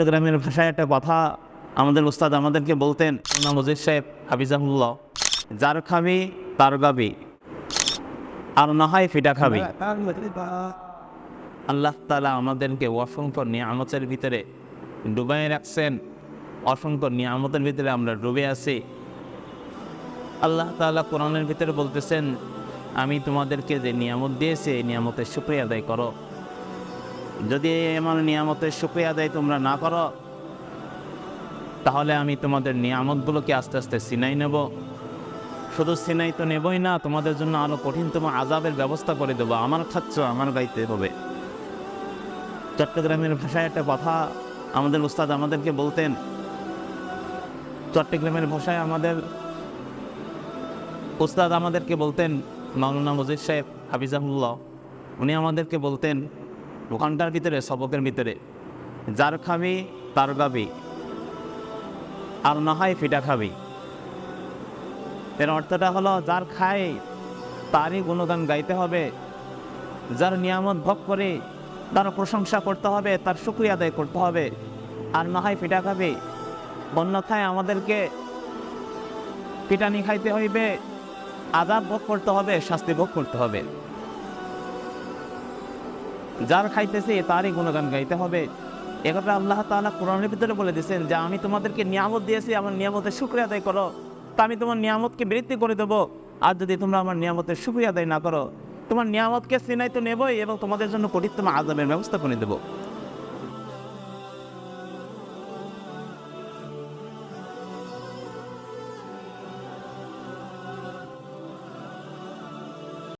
চট্টগ্রামের ভাষায় একটা কথা আমাদের উস্তাদ আমাদেরকে বলতেন না মজিদ সাহেব, হাফিজাহুল্লাহ। যার খাবি তার গাবি। আর না হয় ফিটা খাবি। আল্লাহ তালা আমাদেরকে অসংখ্য নিয়ামতের ভিতরে ডুবাই রাখছেন। অসংখ্য নিয়ামতের ভিতরে আমরা ডুবে আছি। আল্লাহ তালা কোরআনের ভিতরে বলতেছেন, আমি তোমাদেরকে যে নিয়ামত দিয়েছি, এই নিয়ামতের শুক্রিয়া আদায় করো। যদি আমার নিয়ামতের শুক্রিয়া আদায় তোমরা না করো, তাহলে আমি তোমাদের নিয়ামতগুলোকে আস্তে আস্তে সিনাই নেব। শুধু সিনাই তো নেবই না, তোমাদের জন্য আরও কঠিনতম আজাবের ব্যবস্থা করে দেবো। আমার খাচ্ছ, আমার গাইতে হবে। চট্টগ্রামের ভাষায় একটা কথা আমাদের উস্তাদ আমাদেরকে বলতেন। চট্টগ্রামের ভাষায় আমাদের উস্তাদ আমাদেরকে বলতেন, মাওলানা মজিদ সাহেব হাফিজাহুল্লাহ। উনি আমাদেরকে বলতেন দোকানটার ভিতরে, সবকের ভিতরে। যার খাবি, তার গাবি। আর না হয় ফিটা খাবি। এর অর্থটা হলো, যার খায়, তারই গুণগান গাইতে হবে। যার নিয়ামত ভোগ করে, তার প্রশংসা করতে হবে, তার শুক্রিয়া আদায় করতে হবে। আর না হয় পিঠা খাবে। অন্যথায় আমাদেরকে পিটানি খাইতে হইবে আদাব ভোগ করতে হবে, শাস্তি ভোগ করতে হবে। যার খাইতেছে, তারই গুণগান গাইতে হবে। একথা আল্লাহ তালা কোরআনের ভিতরে বলে দিয়েছেন যে, আমি তোমাদেরকে নিয়ামত দিয়েছি, আমার নিয়ামতের শুক্রিয়া আদায় করো। তা আমি তোমার নিয়ামতকে বৃদ্ধি করে দেবো। আর যদি তোমরা আমার নিয়ামতের শুক্রিয়া আদায় না করো, তোমার নিয়ামতকে সিনাই তো নেবই এবং তোমাদের জন্য কঠিনতম আজাবের ব্যবস্থা করে দেবো।